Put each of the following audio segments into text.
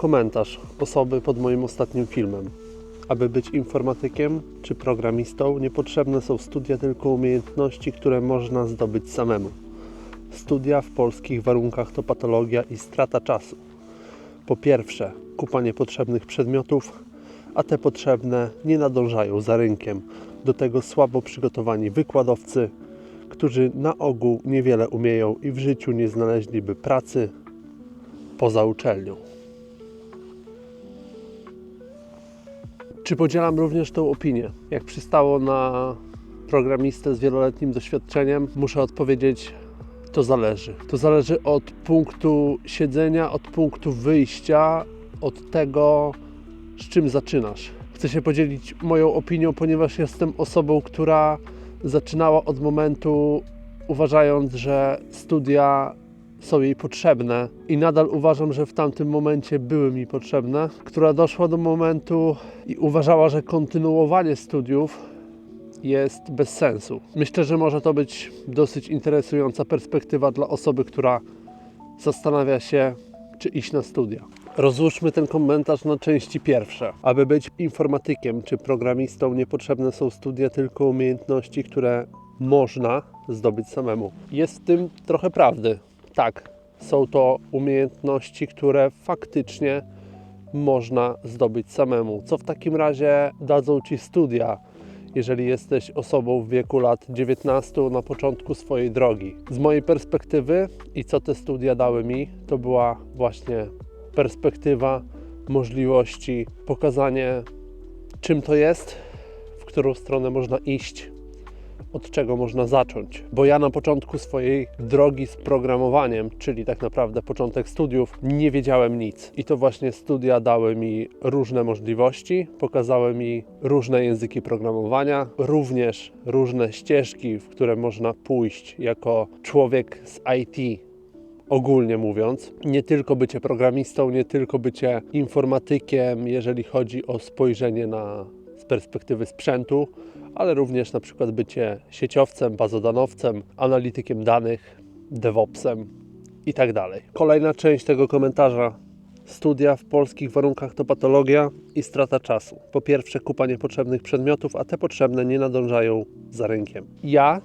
Komentarz osoby pod moim ostatnim filmem. Aby być informatykiem czy programistą, niepotrzebne są studia, tylko umiejętności, które można zdobyć samemu. Studia w polskich warunkach to patologia i strata czasu. Po pierwsze, kupa niepotrzebnych przedmiotów, a te potrzebne nie nadążają za rynkiem. Do tego słabo przygotowani wykładowcy, którzy na ogół niewiele umieją i w życiu nie znaleźliby pracy poza uczelnią. Czy podzielam również tą opinię? Jak przystało na programistę z wieloletnim doświadczeniem, muszę odpowiedzieć, to zależy. To zależy od punktu siedzenia, od punktu wyjścia, od tego, z czym zaczynasz. Chcę się podzielić moją opinią, ponieważ jestem osobą, która zaczynała od momentu, uważając, że studia są jej potrzebne i nadal uważam, że w tamtym momencie były mi potrzebne, która doszła do momentu i uważała, że kontynuowanie studiów jest bez sensu. Myślę, że może to być dosyć interesująca perspektywa dla osoby, która zastanawia się, czy iść na studia. Rozłóżmy ten komentarz na części pierwsze. Aby być informatykiem czy programistą, niepotrzebne są studia, tylko umiejętności, które można zdobyć samemu. Jest w tym trochę prawdy. Tak, są to umiejętności, które faktycznie można zdobyć samemu. Co w takim razie dadzą ci studia? jeżeli jesteś osobą w wieku lat 19 na początku swojej drogi. Z mojej perspektywy i co te studia dały mi, to była właśnie perspektywa możliwości, pokazanie czym to jest, w którą stronę można iść, od czego można zacząć. Bo ja na początku swojej drogi z programowaniem, czyli tak naprawdę początek studiów, nie wiedziałem nic. I to właśnie studia dały mi różne możliwości, pokazały mi różne języki programowania, również różne ścieżki, w które można pójść jako człowiek z IT, ogólnie mówiąc, nie tylko bycie programistą, nie tylko bycie informatykiem, jeżeli chodzi o spojrzenie na z perspektywy sprzętu, ale również na przykład bycie sieciowcem, bazodanowcem, analitykiem danych, DevOpsem i tak dalej. Kolejna część tego komentarza. Studia w polskich warunkach to patologia i strata czasu. Po pierwsze, kupa niepotrzebnych przedmiotów, a te potrzebne nie nadążają za rynkiem. Ja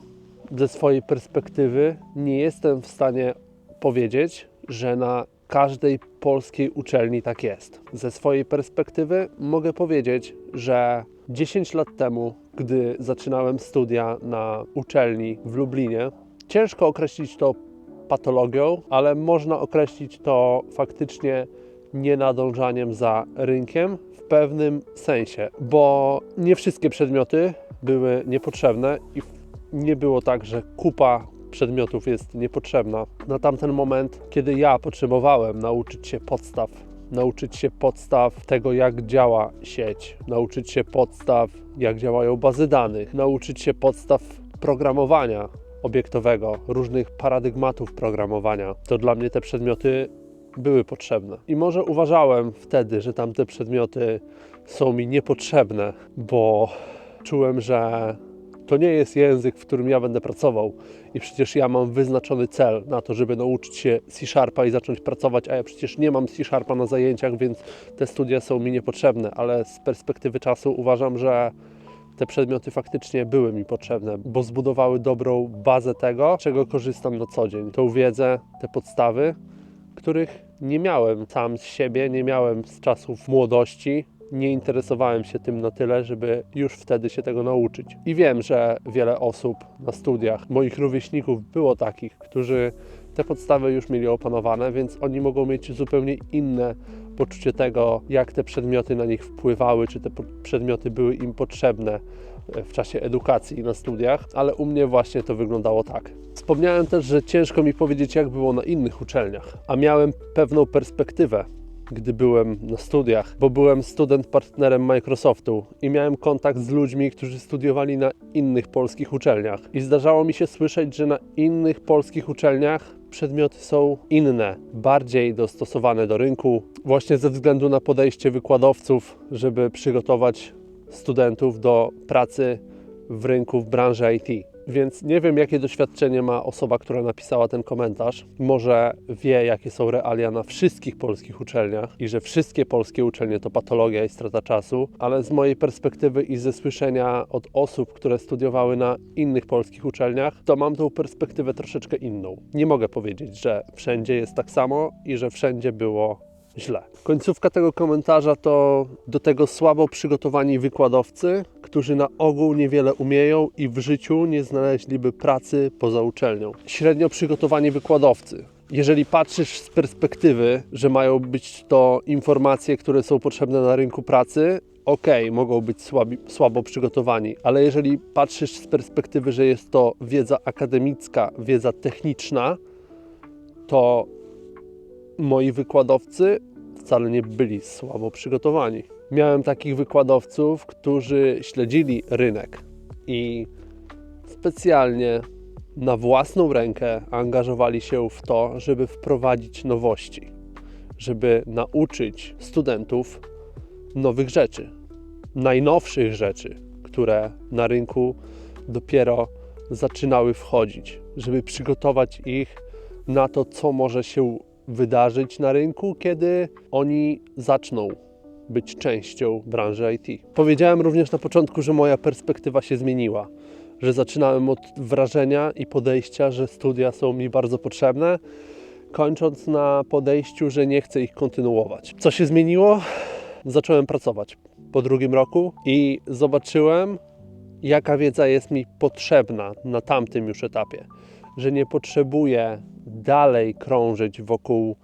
ze swojej perspektywy nie jestem w stanie powiedzieć, że na każdej polskiej uczelni tak jest. Ze swojej perspektywy mogę powiedzieć, że 10 lat temu, gdy zaczynałem studia na uczelni w Lublinie, ciężko określić to patologią, ale można określić to faktycznie nienadążaniem za rynkiem w pewnym sensie, bo nie wszystkie przedmioty były niepotrzebne i nie było tak, że kupa przedmiotów jest niepotrzebna. Na tamten moment, kiedy ja potrzebowałem nauczyć się podstaw, nauczyć się podstaw tego, jak działa sieć, nauczyć się podstaw, jak działają bazy danych, nauczyć się podstaw programowania obiektowego, różnych paradygmatów programowania, to dla mnie te przedmioty były potrzebne. I może uważałem wtedy, że tamte przedmioty są mi niepotrzebne, bo czułem, że to nie jest język, w którym ja będę pracował. I przecież ja mam wyznaczony cel na to, żeby nauczyć się C-Sharpa i zacząć pracować, a ja przecież nie mam C-Sharpa na zajęciach, więc te studia są mi niepotrzebne. Ale z perspektywy czasu uważam, że te przedmioty faktycznie były mi potrzebne, bo zbudowały dobrą bazę tego, czego korzystam na co dzień. Tą wiedzę, te podstawy, których nie miałem sam z siebie, nie miałem z czasów młodości, nie interesowałem się tym na tyle, żeby już wtedy się tego nauczyć. I wiem, że wiele osób na studiach, moich rówieśników było takich, którzy te podstawy już mieli opanowane, więc oni mogą mieć zupełnie inne poczucie tego, jak te przedmioty na nich wpływały, czy te przedmioty były im potrzebne e, w czasie edukacji na studiach, ale u mnie właśnie to wyglądało tak. Wspomniałem też, że ciężko mi powiedzieć, jak było na innych uczelniach, a miałem pewną perspektywę gdy byłem na studiach, bo byłem student partnerem Microsoftu i miałem kontakt z ludźmi, którzy studiowali na innych polskich uczelniach. I zdarzało mi się słyszeć, że na innych polskich uczelniach przedmioty są inne, bardziej dostosowane do rynku, właśnie ze względu na podejście wykładowców, żeby przygotować studentów do pracy w rynku w branży IT. Więc nie wiem, jakie doświadczenie ma osoba, która napisała ten komentarz. Może wie, jakie są realia na wszystkich polskich uczelniach i że wszystkie polskie uczelnie to patologia i strata czasu, ale z mojej perspektywy i ze słyszenia od osób, które studiowały na innych polskich uczelniach, to mam tą perspektywę troszeczkę inną. Nie mogę powiedzieć, że wszędzie jest tak samo i że wszędzie było źle. Końcówka tego komentarza to do tego słabo przygotowani wykładowcy, którzy na ogół niewiele umieją i w życiu nie znaleźliby pracy poza uczelnią. Średnio przygotowani wykładowcy. Jeżeli patrzysz z perspektywy, że mają być to informacje, które są potrzebne na rynku pracy, okej, mogą być słabi, słabo przygotowani, ale jeżeli patrzysz z perspektywy, że jest to wiedza akademicka, wiedza techniczna, to moi wykładowcy wcale nie byli słabo przygotowani. Miałem takich wykładowców, którzy śledzili rynek i specjalnie na własną rękę angażowali się w to, żeby wprowadzić nowości, żeby nauczyć studentów nowych rzeczy, najnowszych rzeczy, które na rynku dopiero zaczynały wchodzić, żeby przygotować ich na to, co może się wydarzyć na rynku, kiedy oni zaczną być częścią branży IT. Powiedziałem również na początku, że moja perspektywa się zmieniła, że zaczynałem od wrażenia i podejścia, że studia są mi bardzo potrzebne, kończąc na podejściu, że nie chcę ich kontynuować. Co się zmieniło? Zacząłem pracować po drugim roku i zobaczyłem, jaka wiedza jest mi potrzebna na tamtym już etapie, że nie potrzebuję dalej krążyć wokół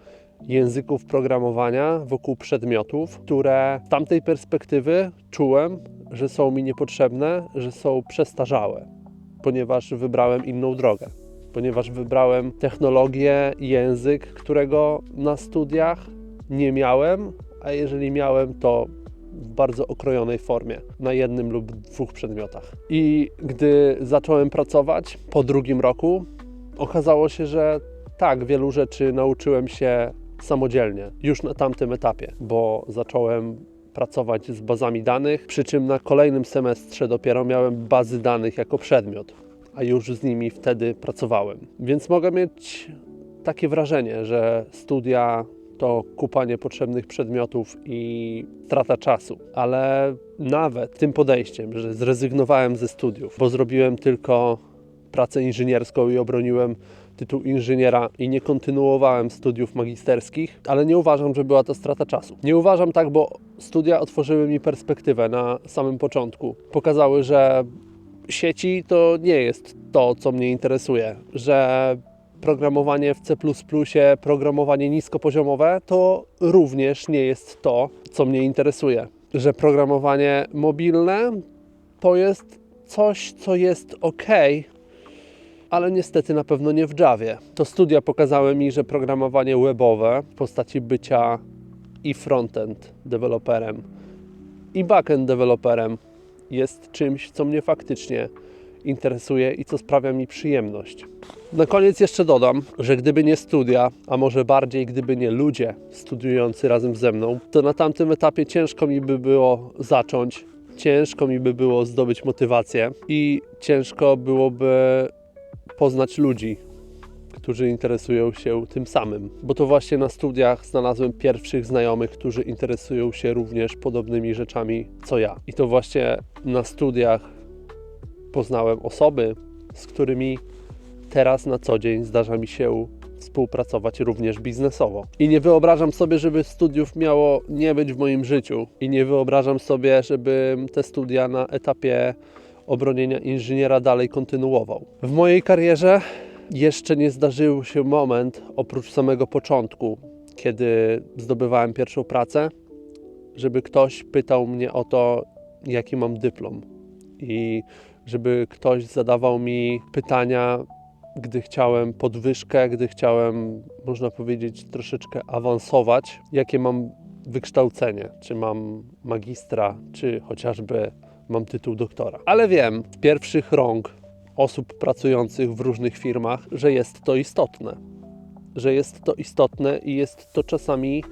języków programowania, wokół przedmiotów, które z tamtej perspektywy czułem, że są mi niepotrzebne, że są przestarzałe, ponieważ wybrałem inną drogę. Ponieważ wybrałem technologię, język, którego na studiach nie miałem, a jeżeli miałem, to w bardzo okrojonej formie, na jednym lub dwóch przedmiotach. I gdy zacząłem pracować po drugim roku, okazało się, że tak, wielu rzeczy nauczyłem się samodzielnie, już na tamtym etapie, bo zacząłem pracować z bazami danych, przy czym na kolejnym semestrze dopiero miałem bazy danych jako przedmiot, a już z nimi wtedy pracowałem. Więc mogę mieć takie wrażenie, że studia to kupa niepotrzebnych przedmiotów i strata czasu, ale nawet tym podejściem, że zrezygnowałem ze studiów, bo zrobiłem tylko pracę inżynierską i obroniłem tytuł inżyniera i nie kontynuowałem studiów magisterskich, ale nie uważam, że była to strata czasu. Nie uważam tak, bo studia otworzyły mi perspektywę na samym początku. Pokazały, że sieci to nie jest to, co mnie interesuje, że programowanie w C, programowanie niskopoziomowe to również nie jest to, co mnie interesuje. Że programowanie mobilne to jest coś, co jest ok, ale niestety na pewno nie w Javie. To studia pokazały mi, że programowanie webowe w postaci bycia i frontend deweloperem, i backend deweloperem jest czymś, co mnie faktycznie interesuje i co sprawia mi przyjemność. Na koniec jeszcze dodam, że gdyby nie studia, a może bardziej gdyby nie ludzie studiujący razem ze mną, to na tamtym etapie ciężko mi by było zacząć, ciężko mi by było zdobyć motywację i ciężko byłoby poznać ludzi, którzy interesują się tym samym. Bo to właśnie na studiach znalazłem pierwszych znajomych, którzy interesują się również podobnymi rzeczami co ja. I to właśnie na studiach poznałem osoby, z którymi teraz na co dzień zdarza mi się współpracować również biznesowo. I nie wyobrażam sobie, żeby studiów miało nie być w moim życiu. I nie wyobrażam sobie, żebym te studia na etapie obronienia inżyniera dalej kontynuował. W mojej karierze jeszcze nie zdarzył się moment, oprócz samego początku, kiedy zdobywałem pierwszą pracę, żeby ktoś pytał mnie o to, jaki mam dyplom. I żeby ktoś zadawał mi pytania, gdy chciałem podwyżkę, gdy chciałem, można powiedzieć, troszeczkę awansować, jakie mam wykształcenie, czy mam magistra, czy chociażby mam tytuł doktora. Ale wiem z pierwszych rąk osób pracujących w różnych firmach, że jest to istotne. Że jest to istotne i jest to czasami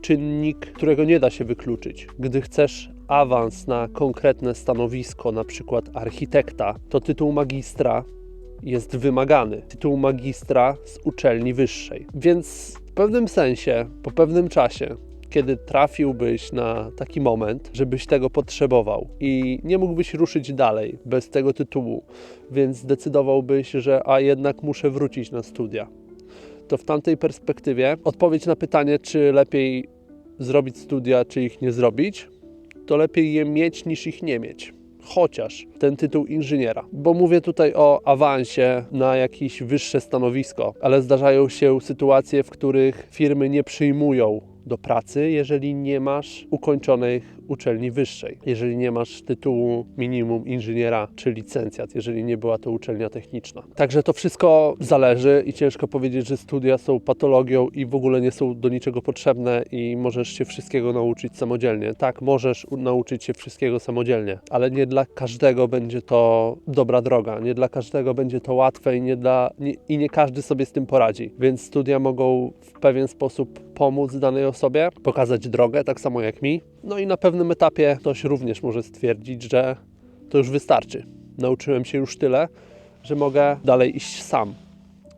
czynnik, którego nie da się wykluczyć. Gdy chcesz awans na konkretne stanowisko, na przykład architekta, to tytuł magistra jest wymagany. Tytuł magistra z uczelni wyższej. Więc w pewnym sensie, po pewnym czasie, kiedy trafiłbyś na taki moment, żebyś tego potrzebował i nie mógłbyś ruszyć dalej bez tego tytułu, więc zdecydowałbyś, że a jednak muszę wrócić na studia. To w tamtej perspektywie odpowiedź na pytanie, czy lepiej zrobić studia, czy ich nie zrobić, to lepiej je mieć niż ich nie mieć. Chociaż ten tytuł inżyniera, bo mówię tutaj o awansie na jakieś wyższe stanowisko, ale zdarzają się sytuacje, w których firmy nie przyjmują do pracy, jeżeli nie masz ukończonej uczelni wyższej, jeżeli nie masz tytułu minimum inżyniera czy licencjat, jeżeli nie była to uczelnia techniczna. Także to wszystko zależy i ciężko powiedzieć, że studia są patologią i w ogóle nie są do niczego potrzebne i możesz się wszystkiego nauczyć samodzielnie. Tak, możesz nauczyć się wszystkiego samodzielnie, ale nie dla każdego będzie to dobra droga, nie dla każdego będzie to łatwe i nie, dla, nie, i nie każdy sobie z tym poradzi. Więc studia mogą w pewien sposób pomóc danej osobie, pokazać drogę, tak samo jak mi. No i na pewnym etapie ktoś również może stwierdzić, że to już wystarczy. Nauczyłem się już tyle, że mogę dalej iść sam,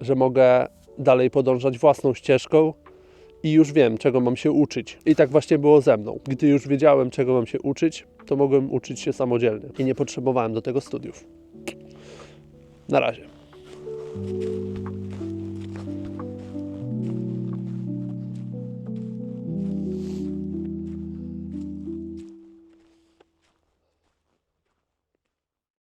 że mogę dalej podążać własną ścieżką i już wiem, czego mam się uczyć. I tak właśnie było ze mną. Gdy już wiedziałem, czego mam się uczyć, to mogłem uczyć się samodzielnie i nie potrzebowałem do tego studiów. Na razie.